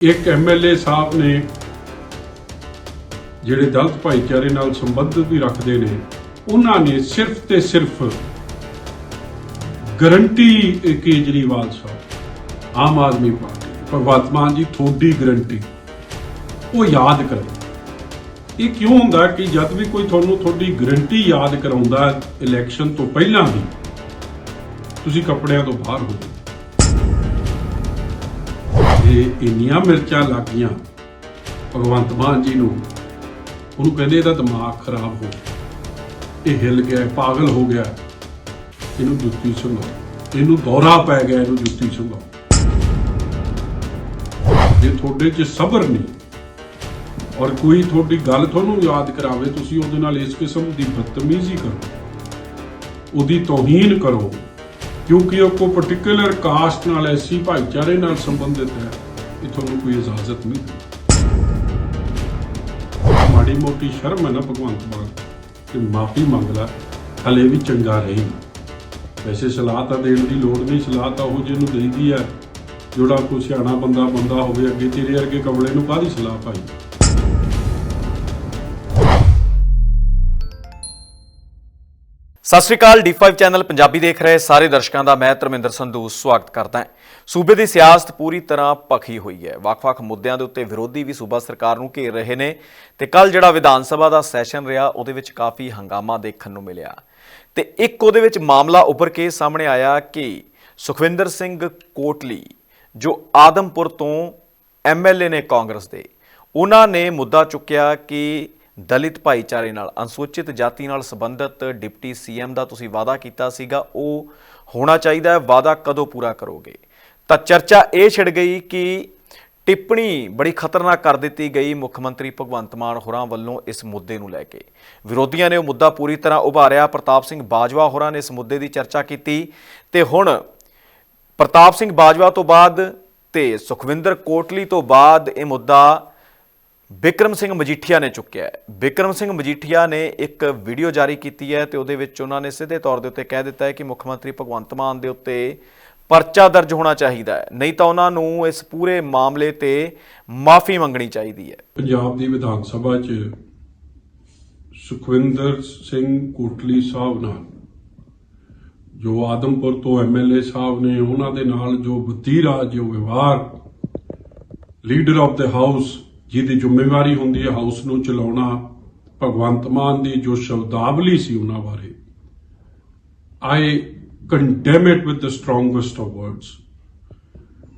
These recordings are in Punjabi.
ਇੱਕ ਐਮਐਲਏ ਸਾਹਿਬ ਨੇ ਜਿਹੜੇ ਦਲਤ ਭਾਈਚਾਰੇ ਨਾਲ ਸੰਬੰਧ ਵੀ ਰੱਖਦੇ ਨੇ, ਉਹਨਾਂ ਨੇ ਸਿਰਫ ਤੇ ਸਿਰਫ ਗਰੰਟੀ ਕੇਜਰੀਵਾਲ ਸਾਹਿਬ, ਆਮ ਆਦਮੀ ਪਾਰਟੀ, ਭਗਵੰਤ ਮਾਨ ਜੀ, ਤੁਹਾਡੀ ਗਰੰਟੀ। ਉਹ ਯਾਦ ਕਰੋ। ਇਹ ਕਿਉਂ ਹੁੰਦਾ ਕਿ ਜਦ ਵੀ ਕੋਈ ਤੁਹਾਨੂੰ ਤੁਹਾਡੀ ਗਰੰਟੀ ਯਾਦ ਕਰਾਉਂਦਾ ਇਲੈਕਸ਼ਨ ਤੋਂ ਪਹਿਲਾਂ ਵੀ, ਤੁਸੀਂ ਕੱਪੜਿਆਂ ਤੋਂ ਬਾਹਰ ਹੋ ਜਾਓ ਇਹ ਇੰਨੀਆਂ ਮਿਰਚਾਂ ਲੱਗ ਗਈਆਂ। ਭਗਵੰਤ ਮਾਨ ਜੀ ਨੂੰ ਉਹਨੂੰ ਕਹਿੰਦੇ ਇਹਦਾ ਦਿਮਾਗ ਖਰਾਬ ਹੋ ਗਿਆ। ਇਹ ਹਿੱਲ ਗਿਆ ਪਾਗਲ ਹੋ ਗਿਆ। ਇਹਨੂੰ ਜੁੱਤੀ ਸੰਗਾਓ ਇਹਨੂੰ ਦੌਰਾ ਪੈ ਗਿਆ, ਇਹਨੂੰ ਜੁੱਤੀ ਸੰਗਾਓ ਜੇ ਤੁਹਾਡੇ 'ਚ ਸਬਰ ਨਹੀਂ ਔਰ ਕੋਈ ਤੁਹਾਡੀ ਗੱਲ ਤੁਹਾਨੂੰ ਯਾਦ ਕਰਾਵੇ, ਤੁਸੀਂ ਉਹਦੇ ਨਾਲ ਇਸ ਕਿਸਮ ਦੀ ਬਦਤਮੀਜ਼ੀ ਕਰੋ। ਉਹਦੀ ਤੋਹੀਨ ਕਰੋ। ਕਿਉਂਕਿ ਉਹ ਕੋ ਪਾਰਟਿਕੂਲਰ ਕਾਸਟ ਨਾਲ, ਐਸੀ ਭਾਈਚਾਰੇ ਨਾਲ ਸੰਬੰਧਿਤ ਹੈ, ਇਹ ਤੁਹਾਨੂੰ ਕੋਈ ਇਜਾਜ਼ਤ ਨਹੀਂ। ਮਾੜੀ ਮੋਟੀ ਸ਼ਰਮ ਹੈ ਨਾ ਭਗਵੰਤ ਮਾਨ, ਕਿ ਮਾਫੀ ਮੰਗ ਲੈ, ਹਲੇ ਵੀ ਚੰਗਾ ਰਹੀ। ਵੈਸੇ ਸਲਾਹ ਤਾਂ ਦੇਣ ਦੀ ਲੋੜ ਨਹੀਂ, ਸਲਾਹ ਤਾਂ ਉਹ ਜਿਹਨੂੰ ਦੇਈਦੀ ਹੈ, ਜਿਹੜਾ ਕੋਈ ਸਿਆਣਾ ਬੰਦਾ ਬੰਦਾ ਹੋਵੇ, ਅੱਗੇ ਤੇਰੇ ਵਰਗੇ ਕਮਲੇ ਨੂੰ ਕਾਹਦੀ ਸਲਾਹ ਭਾਈ? ਸਤਿ ਸ਼੍ਰੀ ਅਕਾਲ D5 ਚੈਨਲ ਪੰਜਾਬੀ ਦੇਖ ਰਹੇ ਸਾਰੇ ਦਰਸ਼ਕਾਂ ਦਾ, ਮੈਂ ਧਰਮਿੰਦਰ ਸੰਧੂ, ਸਵਾਗਤ ਕਰਦਾ ਹਾਂ। ਸੂਬੇ ਦੀ ਸਿਆਸਤ ਪੂਰੀ ਤਰ੍ਹਾਂ ਭਖੀ ਹੋਈ ਹੈ। ਵੱਖ-ਵੱਖ ਮੁੱਦਿਆਂ ਦੇ ਉੱਤੇ ਵਿਰੋਧੀ ਵੀ ਸੂਬਾ ਸਰਕਾਰ ਨੂੰ ਘੇਰ ਰਹੇ ਨੇ ਤੇ ਕੱਲ ਜਿਹੜਾ ਵਿਧਾਨ ਸਭਾ ਦਾ ਸੈਸ਼ਨ ਰਿਹਾ, ਉਹਦੇ ਵਿੱਚ ਕਾਫੀ ਹੰਗਾਮਾ ਦੇਖਣ ਨੂੰ ਮਿਲਿਆ। ਤੇ ਇੱਕ ਉਹਦੇ ਵਿੱਚ ਮਾਮਲਾ ਉੱਭਰ ਕੇ ਸਾਹਮਣੇ ਆਇਆ ਕਿ ਸੁਖਵਿੰਦਰ ਸਿੰਘ ਕੋਟਲੀ, ਜੋ ਆਦਮਪੁਰ ਤੋਂ ਐਮਐਲਏ ਨੇ ਕਾਂਗਰਸ ਦੇ, ਉਹਨਾਂ ਨੇ ਮੁੱਦਾ ਚੁੱਕਿਆ ਕਿ ਦਲਿਤ ਭਾਈਚਾਰੇ ਨਾਲ, ਅਨੁਸੂਚਿਤ ਜਾਤੀ ਨਾਲ ਸੰਬੰਧਿਤ ਡਿਪਟੀ ਸੀਐਮ ਦਾ ਤੁਸੀਂ ਵਾਅਦਾ ਕੀਤਾ ਸੀਗਾ, ਉਹ ਹੋਣਾ ਚਾਹੀਦਾ ਹੈ, ਵਾਅਦਾ ਕਦੋਂ ਪੂਰਾ ਕਰੋਗੇ? ਤਾਂ ਚਰਚਾ ਇਹ ਛਿੜ ਗਈ ਕਿ ਟਿੱਪਣੀ ਬੜੀ ਖਤਰਨਾਕ ਕਰ ਦਿੱਤੀ ਗਈ ਮੁੱਖ ਮੰਤਰੀ ਭਗਵੰਤ ਮਾਨ ਹੋਰਾਂ ਵੱਲੋਂ ਇਸ ਮੁੱਦੇ ਨੂੰ ਲੈ ਕੇ। ਵਿਰੋਧੀਆਂ ਨੇ ਉਹ ਮੁੱਦਾ ਪੂਰੀ ਤਰ੍ਹਾਂ ਉਭਾਰਿਆ, ਪ੍ਰਤਾਪ ਸਿੰਘ ਬਾਜਵਾ ਹੋਰਾਂ ਨੇ ਇਸ ਮੁੱਦੇ ਦੀ ਚਰਚਾ ਕੀਤੀ ਤੇ ਹੁਣ ਪ੍ਰਤਾਪ ਸਿੰਘ ਬਾਜਵਾ ਤੋਂ ਬਾਅਦ ਤੇ ਸੁਖਵਿੰਦਰ ਕੋਟਲੀ ਤੋਂ ਬਾਅਦ ਇਹ ਮੁੱਦਾ ਬਿਕਰਮ ਸਿੰਘ ਮਜੀਠੀਆ ਨੇ ਚੁੱਕਿਆ ਹੈ। ਬਿਕਰਮ ਸਿੰਘ ਮਜੀਠੀਆ ਨੇ ਇੱਕ ਵੀਡੀਓ ਜਾਰੀ ਕੀਤੀ ਹੈ ਤੇ ਉਹਦੇ ਵਿੱਚ ਉਹਨਾਂ ਨੇ ਸਿੱਧੇ ਤੌਰ ਦੇ ਉੱਤੇ ਕਹਿ ਦਿੱਤਾ ਹੈ ਕਿ ਮੁੱਖ ਮੰਤਰੀ ਭਗਵੰਤ ਮਾਨ ਦੇ ਉੱਤੇ ਪਰਚਾ ਦਰਜ ਹੋਣਾ ਚਾਹੀਦਾ ਹੈ। ਨਹੀਂ ਤਾਂ ਉਹਨਾਂ ਨੂੰ ਇਸ ਪੂਰੇ ਮਾਮਲੇ ਤੇ ਮਾਫੀ ਮੰਗਣੀ ਚਾਹੀਦੀ ਹੈ। ਪੰਜਾਬ ਦੀ ਵਿਧਾਨ ਸਭਾ 'ਚ ਸੁਖਵਿੰਦਰ ਸਿੰਘ ਕੋਟਲੀ ਸਾਹਿਬ ਨਾਲ, ਜੋ ਆਦਮਪੁਰ ਤੋਂ ਐਮਐਲਏ ਸਾਹਿਬ ਨੇ, ਉਹਨਾਂ ਦੇ ਨਾਲ ਜੋ ਵਤੀਰਾ ਜੋ ਵਿਵਹਾਰ ਲੀਡਰ ਆਫ ਦ ਹਾਊਸ ਜਿਹਦੀ ਜ਼ਿੰਮੇਵਾਰੀ ਹੁੰਦੀ ਹੈ ਹਾਊਸ ਨੂੰ ਚਲਾਉਣਾ, ਭਗਵੰਤ ਮਾਨ ਦੀ ਜੋ ਸ਼ਬਦਾਵਲੀ ਸੀ ਉਹਨਾਂ ਬਾਰੇ। I condemn it with the strongest of words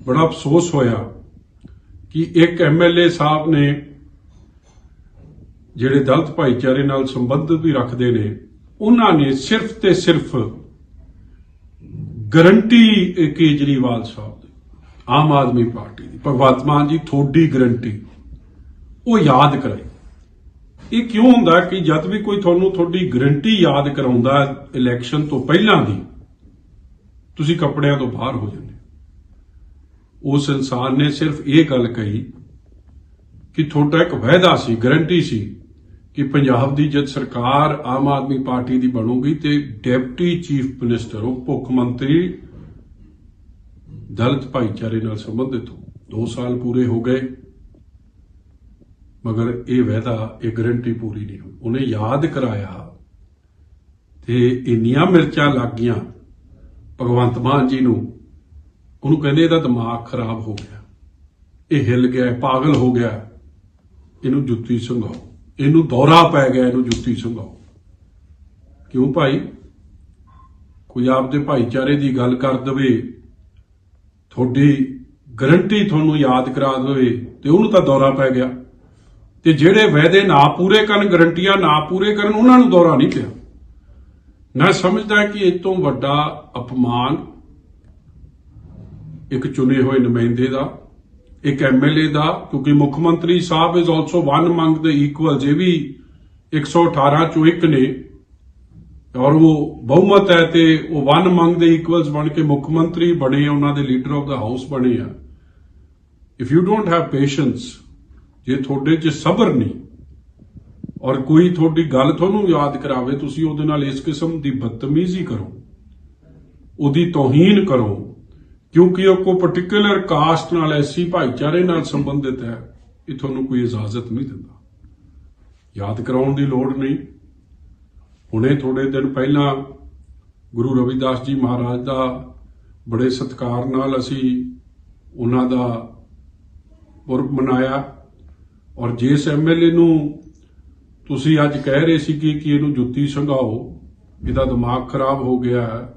ਬੜਾ ਅਫਸੋਸ ਹੋਇਆ ਕਿ ਇੱਕ ਐਮਐਲਏ ਸਾਹਿਬ ਨੇ ਜਿਹੜੇ ਦਲਤ ਭਾਈਚਾਰੇ ਨਾਲ ਸੰਬੰਧਿਤ ਵੀ ਰੱਖਦੇ ਨੇ, ਉਹਨਾਂ ਨੇ ਸਿਰਫ ਤੇ ਸਿਰਫ ਗਰੰਟੀ ਕੇਜਰੀਵਾਲ ਸਾਹਿਬ ਦੀ, ਆਮ ਆਦਮੀ ਪਾਰਟੀ ਦੀ, ਭਗਵੰਤ ਮਾਨ ਜੀ, ਤੁਹਾਡੀ ਗਰੰਟੀ। ਉਹ ਯਾਦ ਕਰੇ। ਇਹ ਕਿਉਂ ਹੁੰਦਾ ਕਿ ਜਦ ਵੀ ਕੋਈ ਤੁਹਾਨੂੰ ਤੁਹਾਡੀ ਗਰੰਟੀ ਯਾਦ ਕਰਾਉਂਦਾ ਇਲੈਕਸ਼ਨ ਤੋਂ ਪਹਿਲਾਂ ਦੀ, ਤੁਸੀਂ ਕੱਪੜਿਆਂ ਤੋਂ ਬਾਹਰ ਹੋ ਜਾਂਦੇ ਉਸ ਇਨਸਾਨ ਨੇ ਸਿਰਫ ਇਹ ਗੱਲ ਕਹੀ ਕਿ ਤੁਹਾਡਾ ਇੱਕ ਵਾਅਦਾ ਸੀ ਗਰੰਟੀ ਸੀ ਕਿ ਪੰਜਾਬ ਦੀ ਜਦ ਸਰਕਾਰ ਆਮ ਆਦਮੀ ਪਾਰਟੀ ਦੀ ਬਣੂਗੀ ਤੇ ਡਿਪਟੀ ਚੀਫ ਮਿਨਿਸਟਰ, ਉਹ ਮੁੱਖ ਮੰਤਰੀ, ਦਲਿਤ ਭਾਈਚਾਰੇ ਨਾਲ ਸੰਬੰਧਿਤ ਹੋ। 2 ਸਾਲ ਪੂਰੇ ਹੋ ਗਏ। ਮਗਰ ਇਹ ਵਾਅਦਾ, ਇਹ ਗਰੰਟੀ ਪੂਰੀ ਨਹੀਂ ਹੋਈ। ਉਹਨੇ ਯਾਦ ਕਰਾਇਆ ਤੇ ਇੰਨੀਆਂ ਮਿਰਚਾਂ ਲੱਗ ਗਈਆਂ ਭਗਵੰਤ ਮਾਨ ਜੀ ਨੂੰ, ਉਹਨੂੰ ਕਹਿੰਦੇ ਇਹਦਾ ਦਿਮਾਗ ਖਰਾਬ ਹੋ ਗਿਆ। ਇਹ ਹਿੱਲ ਗਿਆ ਪਾਗਲ ਹੋ ਗਿਆ। ਇਹਨੂੰ ਜੁੱਤੀ ਸੰਘਾਓ। ਇਹਨੂੰ ਦੌਰਾ ਪੈ ਗਿਆ, ਇਹਨੂੰ ਜੁੱਤੀ ਸੰਘਾਓ। ਕਿਉਂ ਭਾਈ? ਕੋਈ ਆਪਦੇ ਭਾਈਚਾਰੇ ਦੀ ਗੱਲ ਕਰ ਦਵੇ, ਤੁਹਾਡੀ ਗਰੰਟੀ ਤੁਹਾਨੂੰ ਯਾਦ ਕਰਾ ਦੇਵੇ ਤੇ ਉਹਨੂੰ ਤਾਂ ਦੌਰਾ ਪੈ ਗਿਆ। ਤੇ ਜਿਹੜੇ ਵਾਅਦੇ ਨਾ ਪੂਰੇ ਕਰਨ, ਗਰੰਟੀਆਂ ਨਾ ਪੂਰੇ ਕਰਨ, ਉਹਨਾਂ ਨੂੰ ਦੌਰਾ ਨਹੀਂ ਪਿਆ। ਮੈਂ ਸਮਝਦਾ ਕਿ ਇਹ ਤੋਂ ਵੱਡਾ ਅਪਮਾਨ ਇੱਕ ਚੁਣੇ ਹੋਏ ਨੁਮਾਇੰਦੇ ਦਾ, ਇੱਕ ਐਮਐਲਏ ਦਾ, ਕਿਉਂਕਿ ਮੁੱਖ ਮੰਤਰੀ ਸਾਹਿਬ ਇਜ਼ ਆਲਸੋ ਵਨ ਮੰਗ ਦੇ ਇਕੁਅਲਸ ਇਹ ਵੀ 118 ਚੋਂ ਇੱਕ ਨੇ, ਔਰ ਉਹ ਬਹੁਮਤ ਹੈ ਤੇ ਉਹ ਵਨ ਮੰਗ ਦੇ ਇਕੁਅਲਸ ਬਣ ਕੇ ਮੁੱਖ ਮੰਤਰੀ ਬਣੇ, ਉਹਨਾਂ ਦੇ ਲੀਡਰ ਆਫ ਦਾ ਹਾਊਸ ਬਣੇ ਆ। If you don't have patience ਜੇ ਤੁਹਾਡੇ 'ਚ ਸਬਰ ਨਹੀਂ ਔਰ ਕੋਈ ਤੁਹਾਡੀ ਗੱਲ ਤੁਹਾਨੂੰ ਯਾਦ ਕਰਾਵੇ, ਤੁਸੀਂ ਉਹਦੇ ਨਾਲ ਇਸ ਕਿਸਮ ਦੀ ਬਦਤਮੀਜ਼ੀ ਕਰੋ, ਉਹਦੀ ਤੋਹੀਨ ਕਰੋ, ਕਿਉਂਕਿ ਉਹ ਕੋ ਪਾਰਟਿਕੂਲਰ ਕਾਸਟ ਨਾਲ ਐਸੀ ਭਾਈਚਾਰੇ ਨਾਲ ਸੰਬੰਧਿਤ ਹੈ, ਇਹ ਤੁਹਾਨੂੰ ਕੋਈ ਇਜਾਜ਼ਤ ਨਹੀਂ ਦਿੰਦਾ। ਯਾਦ ਕਰਾਉਣ ਦੀ ਲੋੜ ਨਹੀਂ। ਹੁਣੇ ਥੋੜੇ ਦਿਨ ਪਹਿਲਾਂ ਗੁਰੂ ਰਵਿਦਾਸ ਜੀ ਮਹਾਰਾਜ ਦਾ ਬੜੇ ਸਤਿਕਾਰ ਨਾਲ ਅਸੀਂ ਉਹਨਾਂ ਦਾ ਪੁਰਬ ਮਨਾਇਆ। ਔਰ ਜਿਸ ਐਮਐਲਏ ਨੂੰ ਤੁਸੀਂ ਅੱਜ ਕਹਿ ਰਹੇ ਸੀ ਕਿ ਇਹਨੂੰ ਜੁੱਤੀ ਸੰਘਾਓ, ਇਹਦਾ ਦਿਮਾਗ ਖਰਾਬ ਹੋ ਗਿਆ ਹੈ,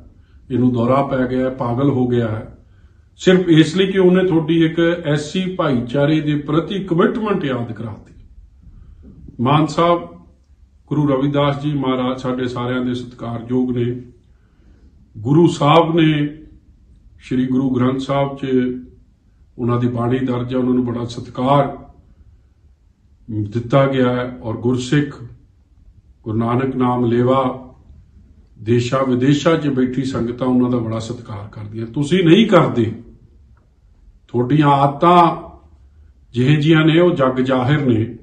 ਇਹਨੂੰ ਦੌਰਾ ਪੈ ਗਿਆ ਹੈ, ਪਾਗਲ ਹੋ ਗਿਆ ਹੈ। ਸਿਰਫ ਇਸ ਲਈ ਕਿ ਉਹਨੇ ਤੁਹਾਡੀ ਇੱਕ ਐਸੀ ਭਾਈਚਾਰੇ ਦੇ ਪ੍ਰਤੀ ਕਮਿਟਮੈਂਟ ਯਾਦ ਕਰਾਤੀ। ਮਾਨ ਸਾਹਿਬ, ਗੁਰੂ ਰਵਿਦਾਸ ਜੀ ਮਹਾਰਾਜ ਸਾਡੇ ਸਾਰਿਆਂ ਦੇ ਸਤਿਕਾਰਯੋਗ ਨੇ। ਗੁਰੂ ਸਾਹਿਬ ਨੇ ਸ੍ਰੀ ਗੁਰੂ ਗ੍ਰੰਥ ਸਾਹਿਬ 'ਚ ਉਹਨਾਂ ਦੀ ਬਾਣੀ ਦਰਜ ਹੈ, ਉਹਨਾਂ ਨੂੰ ਬੜਾ ਸਤਿਕਾਰ ਦਿੱਤਾ ਗਿਆ ਹੈ ਔਰ ਗੁਰਸਿੱਖ ਗੁਰੂ ਨਾਨਕ ਨਾਮ ਲੇਵਾ ਦੇਸ਼ਾ ਵਿਦੇਸ਼ਾਂ 'ਚ ਬੈਠੀ ਸੰਗਤਾਂ ਉਹਨਾਂ ਦਾ ਬੜਾ ਸਤਿਕਾਰ ਕਰਦੀਆਂ। ਤੁਸੀਂ ਨਹੀਂ ਕਰਦੇ। ਤੁਹਾਡੀਆਂ ਆਦਤਾਂ ਜਿਹੇ ਜੀਆਂ ਨੇ, ਉਹ ਜੱਗ ਜਾਹਿਰ ਨੇ,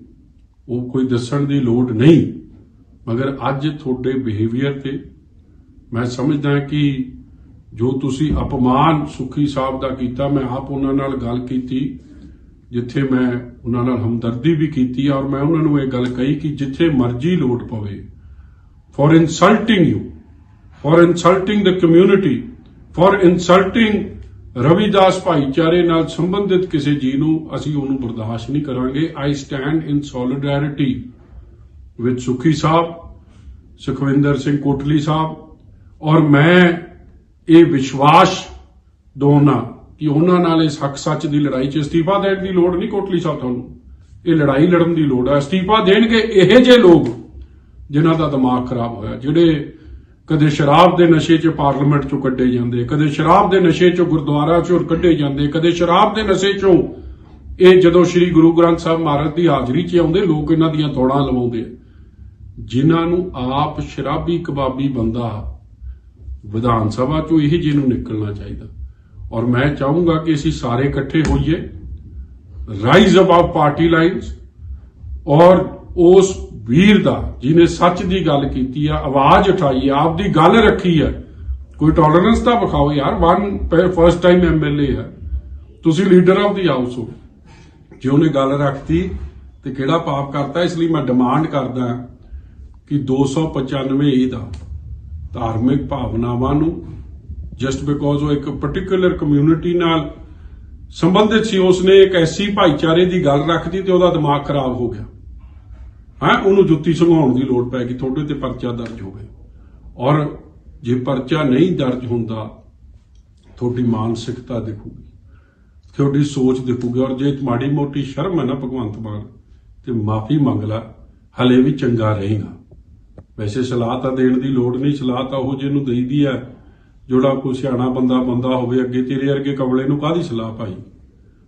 ਉਹ ਕੋਈ ਦੱਸਣ ਦੀ ਲੋੜ ਨਹੀਂ। ਮਗਰ ਅੱਜ ਤੁਹਾਡੇ ਬਿਹੇਵੀਅਰ ਤੇ ਮੈਂ ਸਮਝਦਾ ਕਿ ਜੋ ਤੁਸੀਂ ਅਪਮਾਨ ਸੁਖੀ ਸਾਹਿਬ ਦਾ ਕੀਤਾ, ਮੈਂ ਆਪ ਉਹਨਾਂ ਨਾਲ ਗੱਲ ਕੀਤੀ। ਜਿੱਥੇ ਮੈਂ ਉਹਨਾਂ ਨਾਲ ਹਮਦਰਦੀ ਵੀ ਕੀਤੀ ਔਰ ਮੈਂ ਉਹਨਾਂ ਨੂੰ ਇਹ ਗੱਲ ਕਹੀ ਕਿ ਜਿੱਥੇ ਮਰਜ਼ੀ ਲੋੜ ਪਵੇ, for insulting you for insulting the community for insulting Ravidas ਭਾਈਚਾਰੇ ਨਾਲ ਸੰਬੰਧਿਤ ਕਿਸੇ ਜੀ ਨੂੰ, ਅਸੀਂ ਉਹਨੂੰ ਬਰਦਾਸ਼ਤ ਨਹੀਂ ਕਰਾਂਗੇ। I stand in solidarity with Sukhi Sahib, Sukhwinder Singh Kotli ਸਾਹਿਬ ਔਰ ਮੈਂ ਇਹ ਵਿਸ਼ਵਾਸ ਦੋਨਾ ਕਿ ਉਹਨਾਂ ਨਾਲ ਇਸ ਹੱਕ ਸੱਚ ਦੀ ਲੜਾਈ 'ਚ ਅਸਤੀਫਾ ਦੇਣ ਦੀ ਲੋੜ ਨਹੀਂ ਕੋਟਲੀ ਸਾਹਿਬ ਤੁਹਾਨੂੰ। ਇਹ ਲੜਾਈ ਲੜਨ ਦੀ ਲੋੜ ਹੈ ਅਸਤੀਫਾ ਦੇਣਗੇ ਇਹੋ ਜਿਹੇ ਲੋਕ ਜਿਨ੍ਹਾਂ ਦਾ ਦਿਮਾਗ ਖਰਾਬ ਹੋਇਆ, ਜਿਹੜੇ ਕਦੇ ਸ਼ਰਾਬ ਦੇ ਨਸ਼ੇ 'ਚ ਪਾਰਲੀਮੈਂਟ 'ਚੋਂ ਕੱਢੇ ਜਾਂਦੇ, ਕਦੇ ਸ਼ਰਾਬ ਦੇ ਨਸ਼ੇ 'ਚੋਂ ਗੁਰਦੁਆਰਾ 'ਚੋਂ ਕੱਢੇ ਜਾਂਦੇ, ਕਦੇ ਸ਼ਰਾਬ ਦੇ ਨਸ਼ੇ 'ਚੋਂ ਇਹ ਜਦੋਂ ਸ੍ਰੀ ਗੁਰੂ ਗ੍ਰੰਥ ਸਾਹਿਬ ਮਹਾਰਾਜ ਦੀ ਹਾਜ਼ਰੀ 'ਚ ਆਉਂਦੇ, ਲੋਕ ਇਹਨਾਂ ਦੀਆਂ ਤੋੜਾਂ ਲਵਾਉਂਦੇ ਆ। ਜਿਨ੍ਹਾਂ ਨੂੰ ਆਪ ਸ਼ਰਾਬੀ ਕਬਾਬੀ ਬੰਦਾ ਵਿਧਾਨ ਸਭਾ 'ਚੋਂ ਇਹ ਜਿਹੇ ਨਿਕਲਣਾ ਚਾਹੀਦਾ। ਔਰ ਮੈਂ ਚਾਹੂੰਗਾ ਕਿ ਅਸੀਂ ਸਾਰੇ ਇਕੱਠੇ ਹੋਈਏ ਰਾਈਜ਼ ਅਬਵ ਪਾਰਟੀ ਲਾਈਨਸ ਔਰ ਉਸ ਵੀਰ ਦਾ, ਜਿਹਨੇ ਸੱਚ ਦੀ ਗੱਲ ਕੀਤੀ ਆ, ਆਵਾਜ਼ ਉਠਾਈ ਆ, ਆਪਦੀ ਗੱਲ ਰੱਖੀ ਆ। ਕੋਈ ਟੋਲਰੈਂਸ ਤਾਂ ਵਿਖਾਓ ਯਾਰ ਵਨ ਫਰਸਟ ਟਾਈਮ ਐਮਐਲਏ ਹੈ। ਤੁਸੀਂ ਲੀਡਰ ਆਫ ਦੀ ਹਾਊਸ ਹੋ। ਜੇ ਉਹਨੇ ਗੱਲ ਰੱਖਤੀ, ਤੇ ਕਿਹੜਾ ਪਾਪ ਕਰਤਾ? ਇਸ ਲਈ ਮੈਂ ਡਿਮਾਂਡ ਕਰਦਾ ਕਿ 295 ਏ ਦਾ ਧਾਰਮਿਕ ਭਾਵਨਾਵਾਂ ਨੂੰ ਜਸਟ ਬਿਕੋਜ਼ ਉਹ ਇੱਕ ਪਾਰਟਿਕੂਲਰ ਕਮਿਊਨਿਟੀ ਨਾਲ ਸੰਬੰਧਿਤ ਸੀ, ਉਸਨੇ ਇੱਕ ਐਸੀ ਭਾਈਚਾਰੇ ਦੀ ਗੱਲ ਰੱਖਦੀ ਤੇ ਉਹਦਾ ਦਿਮਾਗ ਖਰਾਬ ਹੋ ਗਿਆ। ਹਾਂ? ਉਹਨੂੰ ਜੁੱਤੀ ਸੰਘਾਉਣ ਦੀ ਲੋੜ ਪੈ ਗਈ, ਤੁਹਾਡੇ ਤੇ ਪਰਚਾ ਦਰਜ ਹੋ ਗਿਆ। ਔਰ ਜੇ ਪਰਚਾ ਨਹੀਂ ਦਰਜ ਹੁੰਦਾ, ਤੁਹਾਡੀ ਮਾਨਸਿਕਤਾ ਦਿਖੂਗੀ, ਤੁਹਾਡੀ ਸੋਚ ਦਿਖੂਗੀ। ਔਰ ਜੇ ਮਾੜੀ ਮੋਟੀ ਸ਼ਰਮ ਹੈ ਨਾ ਭਗਵੰਤ ਮਾਨ, ਤੇ ਮਾਫੀ ਮੰਗ ਲੈ, ਹਲੇ ਵੀ ਚੰਗਾ ਰਹੇਗਾ। ਵੈਸੇ ਸਲਾਹ ਤਾਂ ਦੇਣ ਦੀ ਲੋੜ ਨਹੀਂ, ਸਲਾਹ ਤਾਂ ਉਹ ਜਿਹਨੂੰ ਦੇਈਦੀ ਹੈ ਜਿਹੜਾ ਕੋਈ ਸਿਆਣਾ ਬੰਦਾ ਬੰਦਾ ਹੋਵੇ, ਅੱਗੇ ਤੇਰੇ ਵਰਗੇ ਕਮਲੇ ਨੂੰ ਕਾਹਦੀ ਸਲਾਹ ਭਾਈ?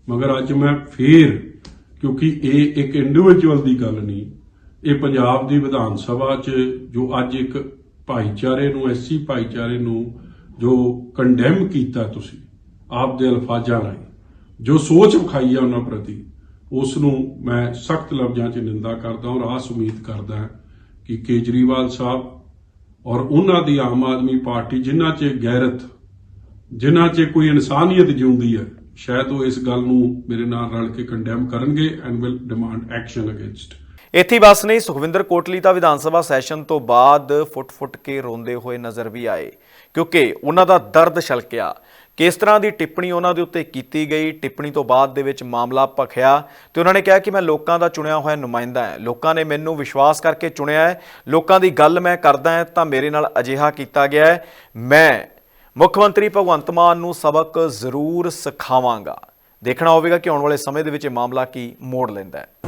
ਮਗਰ ਅੱਜ ਮੈਂ ਫੇਰ, ਕਿਉਂਕਿ ਇਹ ਇੱਕ ਇੰਡੀਵਿਜੂਅਲ ਦੀ ਗੱਲ ਨਹੀਂ, ਇਹ ਪੰਜਾਬ ਦੀ ਵਿਧਾਨ ਸਭਾ 'ਚ ਜੋ ਅੱਜ ਇੱਕ ਭਾਈਚਾਰੇ ਨੂੰ, ਐਸੀ ਭਾਈਚਾਰੇ ਨੂੰ ਜੋ ਕੰਡੈਮ ਕੀਤਾ ਤੁਸੀਂ, ਆਪ ਦੇ ਅਲਫਾਜ਼ਾਂ ਰਾਹੀਂ, ਜੋ ਸੋਚ ਵਿਖਾਈ ਹੈ ਉਹਨਾਂ ਪ੍ਰਤੀ ਉਸ ਨੂੰ ਮੈਂ ਸਖਤ ਲਫ਼ਜ਼ਾਂ 'ਚ ਨਿੰਦਾ ਕਰਦਾ ਔਰ ਆਸ ਉਮੀਦ ਕਰਦਾ ਕਿ ਕੇਜਰੀਵਾਲ ਸਾਹਿਬ ਔਰ ਉਹਨਾਂ ਦੀ ਆਮ ਆਦਮੀ ਪਾਰਟੀ ਜਿਨ੍ਹਾਂ 'ਚ ਗੈਰਤ ਜਿਨ੍ਹਾਂ 'ਚ ਕੋਈ ਇਨਸਾਨੀਅਤ ਜਿਉਂਦੀ ਹੈ, ਸ਼ਾਇਦ ਉਹ ਇਸ ਗੱਲ ਨੂੰ ਮੇਰੇ ਨਾਲ ਰਲ ਕੇ ਕੰਡੈਮ ਕਰਨਗੇ and will demand action against ਇੱਥੇ ਹੀ ਬਸ ਨਹੀਂ ਸੁਖਵਿੰਦਰ ਕੋਟਲੀ ਤਾਂ ਵਿਧਾਨ ਸਭਾ ਸੈਸ਼ਨ ਤੋਂ ਬਾਅਦ ਫੁੱਟ-ਫੁੱਟ ਕੇ ਰੋਂਦੇ ਹੋਏ ਨਜ਼ਰ ਵੀ ਆਏ, ਕਿਉਂਕਿ ਉਹਨਾਂ ਦਾ ਦਰਦ ਛਲਕਿਆ। ਕਿਸ ਤਰ੍ਹਾਂ ਦੀ ਟਿੱਪਣੀ ਉਹਨਾਂ ਦੇ ਉੱਤੇ ਕੀਤੀ ਗਈ, ਟਿੱਪਣੀ ਤੋਂ ਬਾਅਦ ਦੇ ਵਿੱਚ ਮਾਮਲਾ ਭਖਿਆ ਤੇ ਉਹਨਾਂ ਨੇ ਕਿਹਾ ਕਿ ਮੈਂ ਲੋਕਾਂ ਦਾ ਚੁਣਿਆ ਹੋਇਆ ਨੁਮਾਇੰਦਾ ਹਾਂ। ਲੋਕਾਂ ਨੇ ਮੈਨੂੰ ਵਿਸ਼ਵਾਸ ਕਰਕੇ ਚੁਣਿਆ ਹੈ, ਲੋਕਾਂ ਦੀ ਗੱਲ ਮੈਂ ਕਰਦਾ ਹਾਂ, ਤਾਂ ਮੇਰੇ ਨਾਲ ਅਜਿਹਾ ਕੀਤਾ ਗਿਆ ਹੈ। ਮੈਂ ਮੁੱਖ ਮੰਤਰੀ ਭਗਵੰਤ ਮਾਨ ਨੂੰ ਸਬਕ ਜ਼ਰੂਰ ਸਿਖਾਵਾਂਗਾ। ਦੇਖਣਾ ਹੋਵੇਗਾ ਕਿ ਆਉਣ ਵਾਲੇ ਸਮੇਂ ਦੇ ਵਿੱਚ ਇਹ ਮਾਮਲਾ ਕੀ ਮੋੜ ਲੈਂਦਾ ਹੈ।